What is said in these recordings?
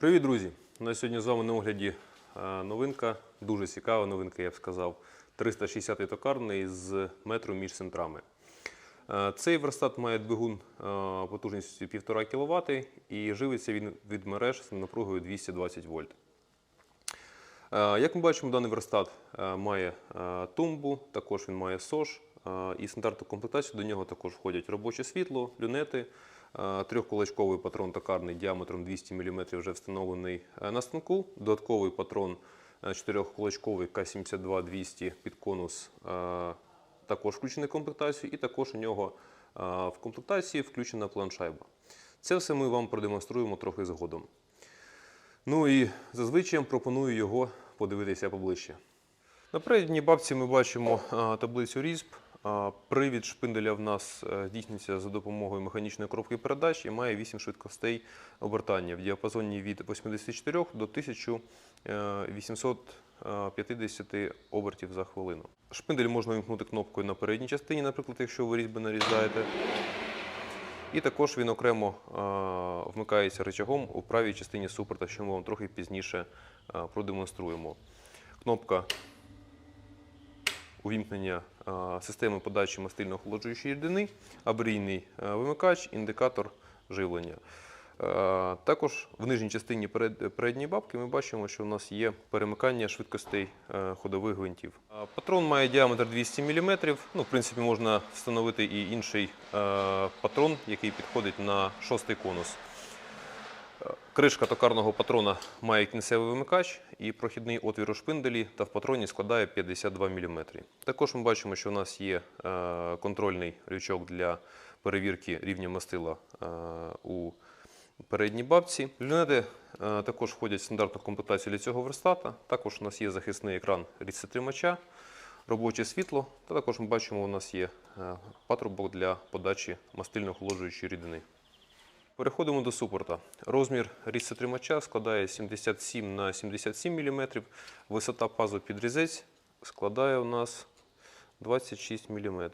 Привіт, друзі! У нас сьогодні з вами на огляді е, новинка, дуже цікава новинка, я б сказав. 360-й токарний з метро між центрами. Е, Цей верстат має двигун е, потужністю 1,5 кВт і живиться він від мереж з напругою 220 вольт. Як ми бачимо, даний верстат має тумбу, також він має СОЖ е, і стандартну комплектацію до нього також входять робоче світло, люнети, трьохкулачковий патрон токарний діаметром 200 мм вже встановлений е, на станку, додатковий патрон е, чотирьохкулачковий К-72-200 під конус е, також включений в комплектацію, і також у нього е, в комплектації включена планшайба. Це все ми вам продемонструємо трохи згодом. Ну і зазвичай пропоную його подивитися поближче. На передній бабці ми бачимо таблицю різьб. Привід шпинделя в нас е, здійснюється за допомогою механічної коробки передач і має 8 швидкостей обертання в діапазоні від 84 до е, 1850 обертів за хвилину. Шпиндель можна вимкнути кнопкою на передній частині, наприклад, якщо ви різьби нарізаєте. І також він окремо вмикається рычагом у правій частині супорта, що ми вам трохи пізніше продемонструємо. Кнопка увімкнення системи подачі мастильно-охолоджуючої рідини, аварійний вимикач, індикатор живлення. Е, Також в нижній частині передньої бабки ми бачимо, що у нас є перемикання швидкостей е, ходових гвинтів. Е, Патрон має діаметр 200 мм. Ну, в принципі, можна встановити і інший е, патрон, який підходить на шостий конус. Кришка токарного патрона має кінцевий вимикач і прохідний отвір у шпинделі та в патроні складає 52 мм. Також ми бачимо, що у нас є е, контрольний лючок для перевірки рівня мастила е, у передній бабці. Люнети е, також входять в стандартну комплектацію для цього верстата. Також у нас є захисний екран рідцетримача, робоче світло, та також ми бачимо, у нас є патрубок для подачі мастильно-охолоджуючої рідини. Переходимо до супорта. Розмір різцетримача складає 77 на 77 мм. Висота пазу під різець складає у нас 26 мм.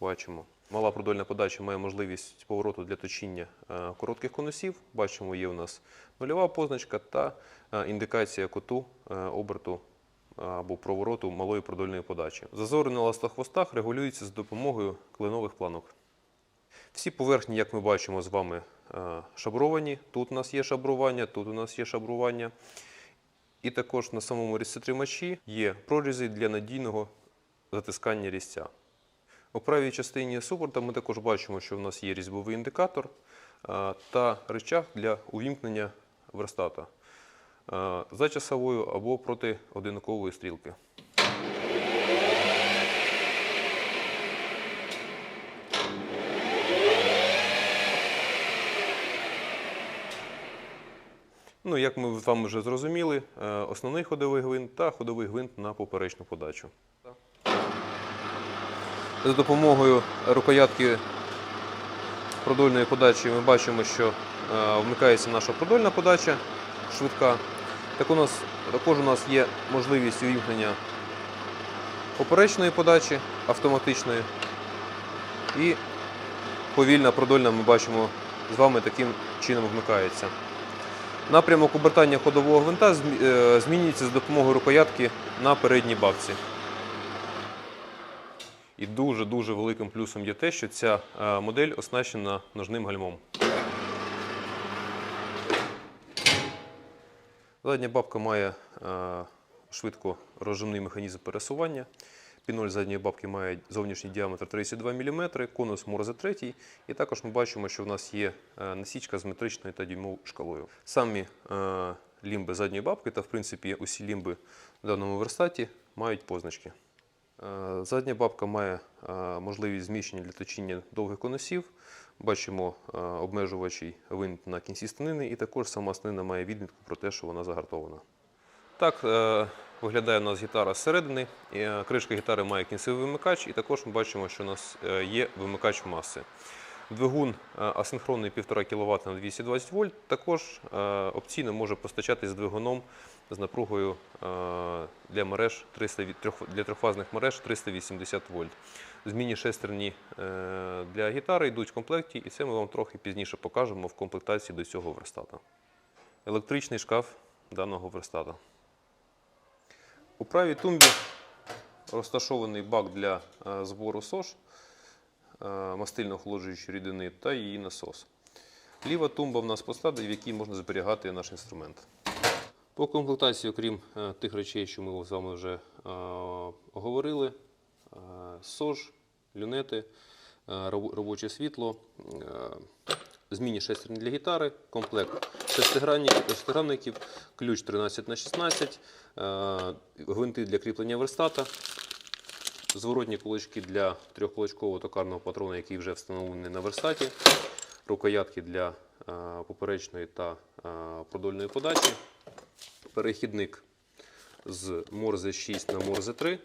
Бачимо. Мала продольна подача має можливість повороту для точіння е, коротких конусів. Бачимо, є у нас нульова позначка та е, індикація куту е, оберту або провороту малої продольної подачі. Зазори на ластохвостах регулюються з допомогою клинових планок. Всі поверхні, як ми бачимо з вами, е, шабровані. Тут у нас є шабрування, тут у нас є шабрування. І також на самому різцетримачі є прорізи для надійного затискання різця. У правій частині супорта ми також бачимо, що в нас є різьбовий індикатор е, та рычаг для увімкнення верстата е, за часовою або проти одинакової стрілки. Ну, як ми з вами вже зрозуміли, е, основний ходовий гвинт та ходовий гвинт на поперечну подачу. За допомогою рукоятки продольної подачі ми бачимо, що е, вмикається наша продольна подача швидка. Так у нас, також у нас є можливість увімкнення поперечної подачі автоматичної. І повільна продольна ми бачимо з вами таким чином вмикається. Напрямок обертання ходового гвинта е, змінюється з допомогою рукоятки на передній бабці. І дуже-дуже великим плюсом є те, що ця е, модель оснащена ножним гальмом. Задня бабка має е, швидко розжимний механізм пересування. Піноль задньої бабки має зовнішній діаметр 32 мм, конус Морзе 3. І також ми бачимо, що в нас є е, насічка з метричною та дюймовою шкалою. Самі е, лімби задньої бабки та, в принципі, усі лімби в даному верстаті мають позначки. Е, Задня бабка має е, можливість зміщення для точіння довгих конусів. Бачимо е, обмежувачий винт на кінці станини, і також сама станина має відмітку про те, що вона загартована. Так е, виглядає у нас гітара зсередини. Е, Кришка гітари має кінцевий вимикач, і також ми бачимо, що у нас е, є вимикач маси. Двигун е, асинхронний 1,5 кВт на 220 вольт. Також опційно може постачатись з двигуном з напругою для мереж 300, для трьохфазних мереж 380 вольт. Змінні шестерні для гітари йдуть в комплекті, і це ми вам трохи пізніше покажемо в комплектації до цього верстата. Електричний шкаф даного верстата. У правій тумбі розташований бак для е, збору СОЖ, е, мастильно охолоджуючої рідини та її насос. Ліва тумба в нас посада, в якій можна зберігати наш інструмент. По комплектації, окрім е, тих речей, що ми з вами вже говорили, СОЖ, люнети, робоче світло, змінні шестерні для гітари, комплект шестигранників, ключ 13 на 16, е, гвинти для кріплення верстата, зворотні кулачки для трьохкулачкового токарного патрона, який вже встановлений на верстаті, рукоятки для е, поперечної та е, продольної подачі, перехідник з Морзе 6 на Морзе 3,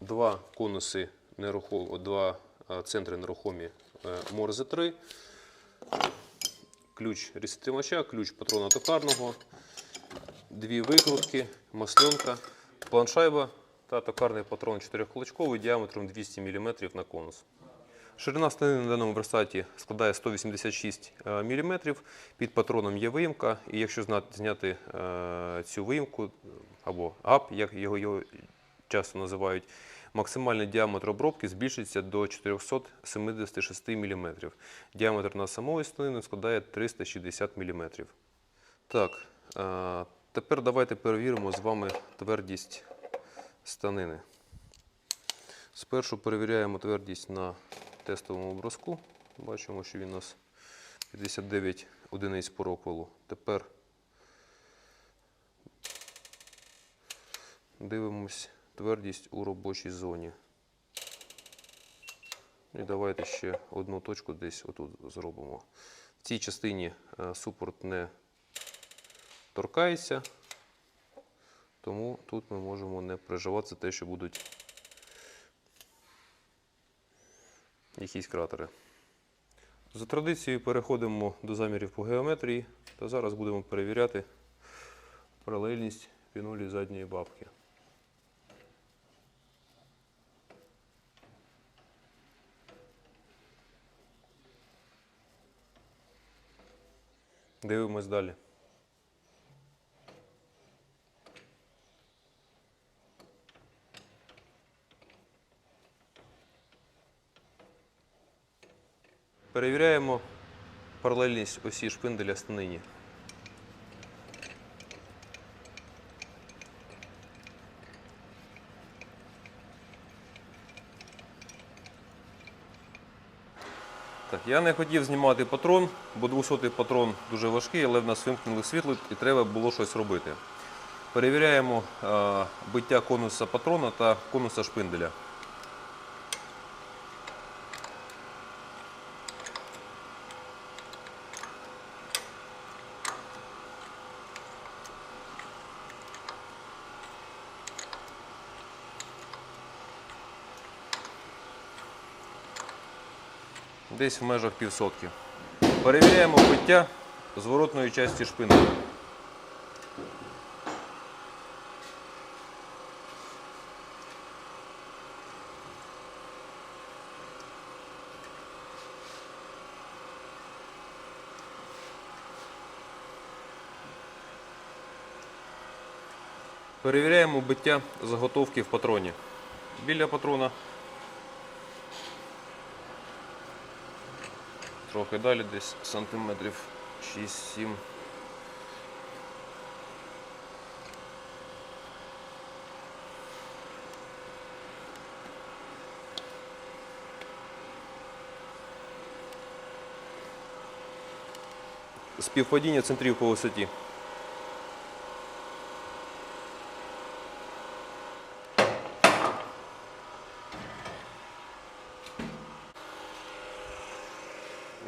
два конуси нерухомі, два центри нерухомі е, Морзе 3, ключ різтримача, ключ патрона токарного, дві викрутки, масленка, планшайба та токарний патрон 4-кулачковий діаметром 200 мм на конус. Ширина станини на даному верстаті складає 186 мм. Під патроном є виїмка, і якщо зняти е, цю виїмку або гап, як його часто називають, максимальний діаметр обробки збільшиться до 476 мм. Діаметр на самої станини складає 360 мм. Так, тепер давайте перевіримо з вами твердість станини. Спершу перевіряємо твердість на тестовому бруску. Бачимо, що він у нас 59 одиниць по роквелу. Тепер дивимось твердість у робочій зоні. І давайте ще одну точку десь отут зробимо. В цій частині е, супорт не торкається, тому тут ми можемо не переживати те, що будуть якісь кратери. За традицією переходимо до замірів по геометрії та зараз будемо перевіряти паралельність пінулі задньої бабки. Дивимось далі. Перевіряємо паралельність осі шпинделя станині. Так, я не хотів знімати патрон, бо 200 патрон дуже важкий, але в нас вимкнули світло і треба було щось робити. Перевіряємо е, биття конуса патрона та конуса шпинделя. Десь в межах півсотки. Перевіряємо биття зворотної часті шпинделя. Перевіряємо биття заготовки в патроні. Біля патрона Трохи далі, десь сантиметрів 6-7. Співпадіння центрів по висоті.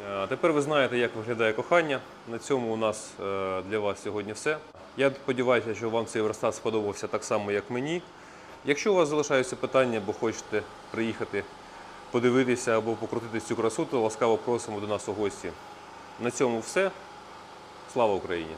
Е, Тепер ви знаєте, як виглядає кохання. На цьому у нас е, для вас сьогодні все. Я сподіваюся, що вам цей верстат сподобався так само, як мені. Якщо у вас залишаються питання або хочете приїхати подивитися або покрутити цю красу, то ласкаво просимо до нас у гості. На цьому все. Слава Україні!